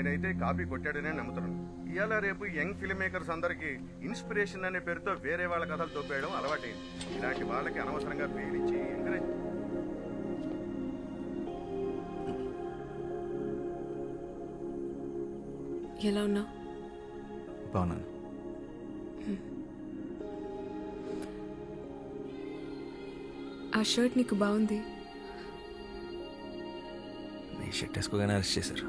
నేనైతే కాపీ కొట్టాడనే నమ్ముతున్నాను. ఇవాళ రేపు యంగ్ ఫిల్మ్ మేకర్స్ అందరికి ఇన్స్పిరేషన్ అనే పేరుతో వేరే వాళ్ళ కథలు తోపేయడం అలవాటైంది. ఇలాంటి వాళ్ళకి అనవసరంగా పేరిచ్చి ఎంకరేజ్ ఎలా ఉన్నావు? బాగున్నాను. ఆ షర్ట్ నీకు బాగుంది. నీ షర్ట్ వేసుకోగానే అరెస్ట్ చేశారు.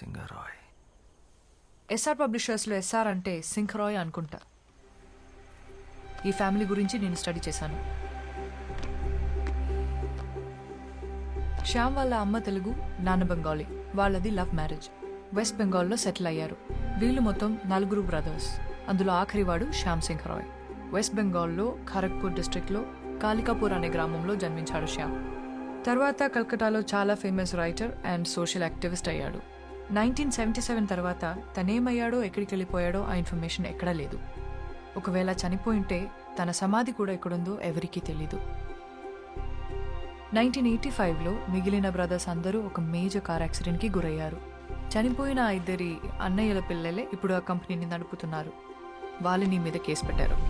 సింగరాయ్. ఎస్ఆర్ పబ్లిషర్స్లో ఎస్ఆర్ అంటే సింఖరాయ్ అనుకుంటా. ఈ ఫ్యామిలీ గురించి నేను స్టడీ చేశాను. శ్యామ్ వాళ్ళ అమ్మ తెలుగు నాన్న బెంగాలీ. వాళ్ళది లవ్ మ్యారేజ్. వెస్ట్ బెంగాల్లో సెటిల్ అయ్యారు. వీళ్ళు మొత్తం నలుగురు బ్రదర్స్. అందులో ఆఖరి వాడు శ్యామ్ సింగ్ రాయ్ వెస్ట్ బెంగాల్లో ఖరగ్పూర్ డిస్ట్రిక్ట్లో కాళికాపూర్ అనే గ్రామంలో జన్మించాడు శ్యామ్. తర్వాత కల్కటాలో చాలా famous writer and social activist అయ్యాడు. నైన్టీన్ సెవెంటీ సెవెన్ తర్వాత తనేమయ్యాడో ఎక్కడికి వెళ్ళిపోయాడో ఆ ఇన్ఫర్మేషన్ ఎక్కడా లేదు. ఒకవేళ చనిపోయింటే తన సమాధి కూడా ఎక్కడుందో ఎవరికీ తెలీదు. నైన్టీన్ ఎయిటీ ఫైవ్లో మిగిలిన బ్రదర్స్ అందరూ ఒక మేజర్ కార్ యాక్సిడెంట్కి గురయ్యారు. చనిపోయిన ఆ ఇద్దరి అన్నయ్యల పిల్లలే ఇప్పుడు ఆ కంపెనీని నడుపుతున్నారు. వాళ్ళు నీ మీద కేసు పెట్టారు.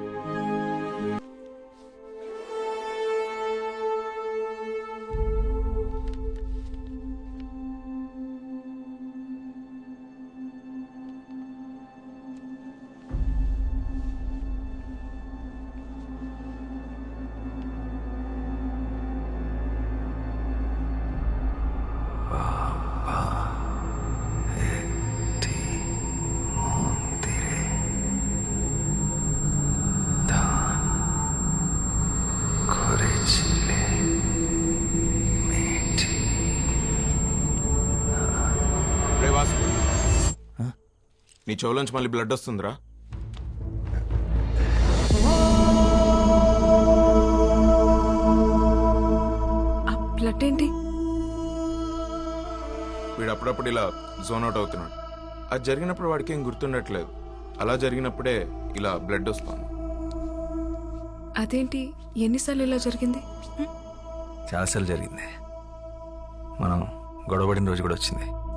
నీ చెవులోంచి మళ్ళీ బ్లడ్ వస్తుందిరా. ఆ బ్లడ్ ఏంటి? వీడు అప్పుడప్పుడు ఇలా జోన్ అవుట్ అవుతున్నాడు. అది జరిగినప్పుడు వాడికి ఏం గుర్తుండట్లేదు. అలా జరిగినప్పుడే ఇలా బ్లడ్ వస్తుంది. అదేంటి? ఎన్నిసార్లు ఇలా జరిగింది? చాలాసార్లు జరిగింది. మనం గొడవపడిన రోజు కూడా వచ్చింది.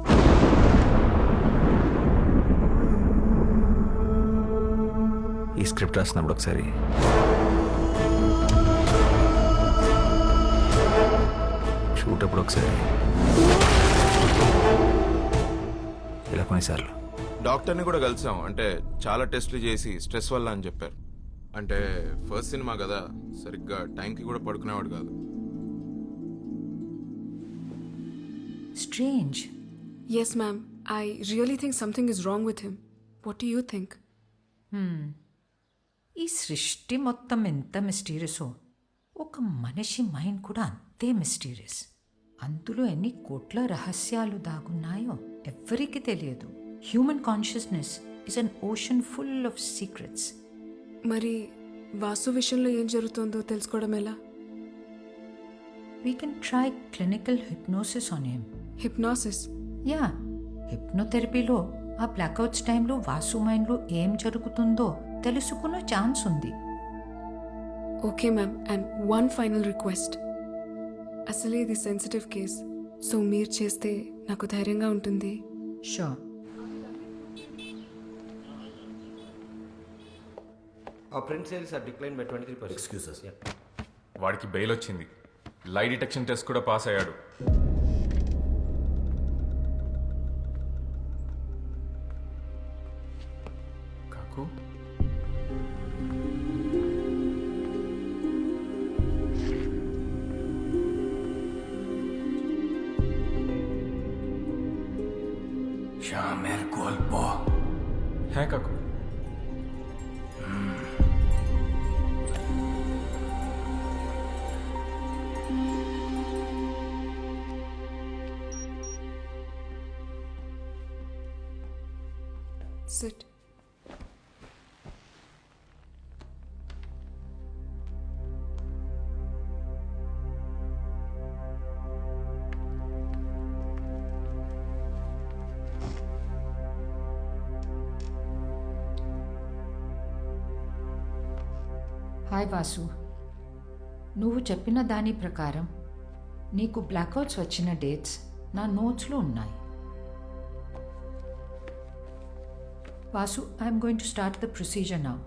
ఈ స్క్రిప్ట్ రాసినప్పుడు ఒకసారి. షూట్ అప్పుడు ఒకసారి. ఇలా కొన్నిసార్లు. డాక్టర్ని కూడా కలిసాం. అంటే చాలా టెస్టులు చేసి స్ట్రెస్ వల్ల అని చెప్పారు. అంటే ఫస్ట్ సినిమా కదా సరిగ్గా టైంకి కూడా పడుకునేవాడు కాదు. Strange. Yes ma'am I really think something is wrong with him what you think ఈ సృష్టి మొత్తం ఎంత మిస్టీరియసో ఒక మనిషి మైండ్ కూడా అంతే మిస్టీరియస్ అందులో ఎన్ని కోట్ల రహస్యాలు దాగున్నాయో ఎవ్వరికీ తెలియదు. Human consciousness is an ocean full of secrets మరి వాసు విషయంలో ఏం జరుగుతుందో తెలుసుకోవడం ఎలా? We can try clinical hypnosis on him hypnosis yeah హిప్నోథెరపీలో ఆ బ్లాక్అవుట్స్ టైంలో వాసు మైండ్లో ఏం జరుగుతుందో తెలుసుకునే ఛాన్స్ ఉంది. Okay ma'am and one final request అసలే ఇది సెన్సిటివ్ కేస్ సో మీరు చేస్తే నాకు ధైర్యంగా ఉంటుంది. Sure Our print sales are declined by 23%. Excuses. Yeah. వాడికి బెయిల్ వచ్చింది. లై డిటెక్షన్ టెస్ట్ కూడా పాస్ అయ్యాడు. 内閣 Sit. హాయ్ వాసు నువ్వు చెప్పిన దాని ప్రకారం నీకు బ్లాక్అవుట్స్ వచ్చిన డేట్స్ నా నోట్స్లో ఉన్నాయి. Vasu I'm going to start the procedure నా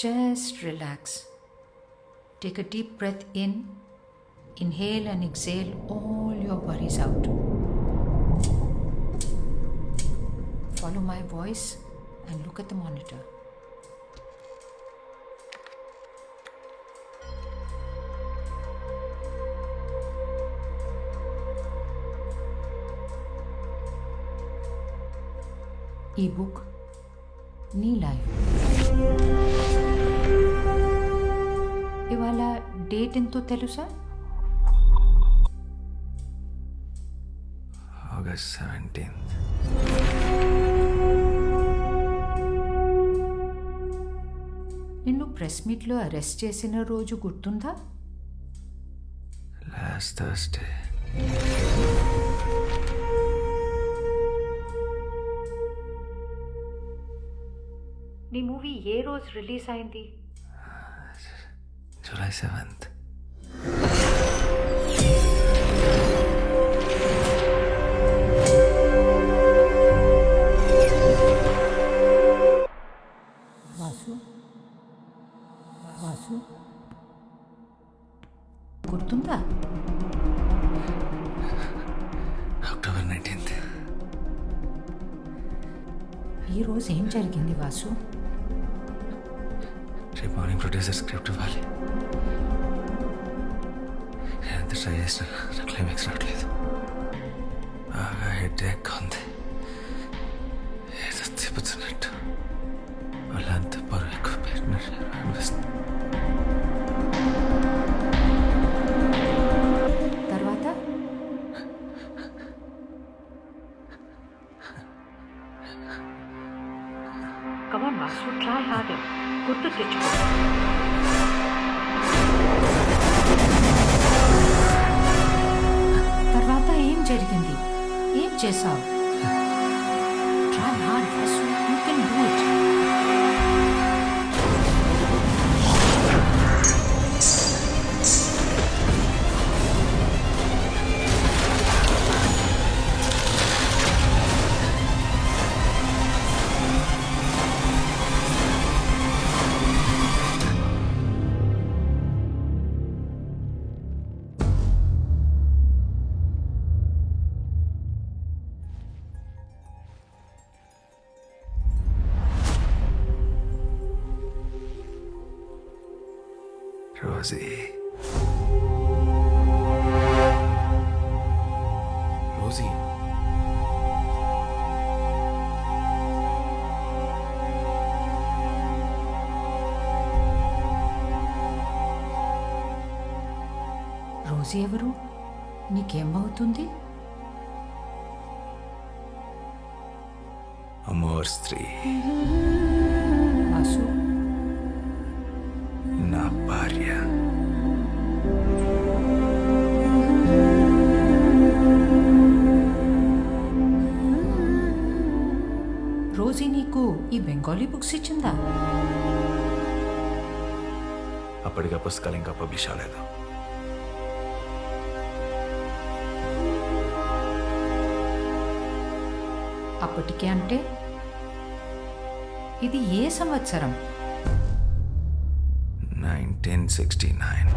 Just relax. Take a deep breath in, inhale and exhale all your worries out. Follow my voice and look at the monitor. ebook Knee Life. ఇవాళ date ఎంతో తెలుసా? August seventeenth నిన్ను press మీట్లో arrest చేసిన రోజు గుర్తుందా? Last Thursday నీ movie ఏ రోజు రిలీజ్ అయింది? July seventh. వాసు వాసు. గుర్తుందా? October nineteenth. ఈ రోజు ఏం జరిగింది వాసు? మార్నింగ్ ప్రొడ్యూసర్ స్క్రిప్ట్ ఇవ్వాలి. ఎంత ట్రై చేసినా నా క్లైమాక్స్ రావట్లేదు. బాగా హెడ్ ఎక్ ఉంది. ఏదో తిప్పుతున్నట్టు. వాళ్ళంతా బరువు ఎక్కువ పెట్టినట్టు అనిపిస్తుంది. తర్వాత? కమాన్ వాసు ట్రై హార్డర్ గుర్తు తెచ్చుకో. తర్వాత ఏం జరిగింది? ఏం చేసావు రోజీ రోజీ రోజు ఎవరు? నీకేమవుతుంది? అమోర్ స్త్రీ. అప్పటిగా పుస్తకాలు ఇంకా పబ్లిష్ అవ్వలేదు. అప్పటికే అంటే ఇది ఏ సంవత్సరం? Nineteen sixty nine.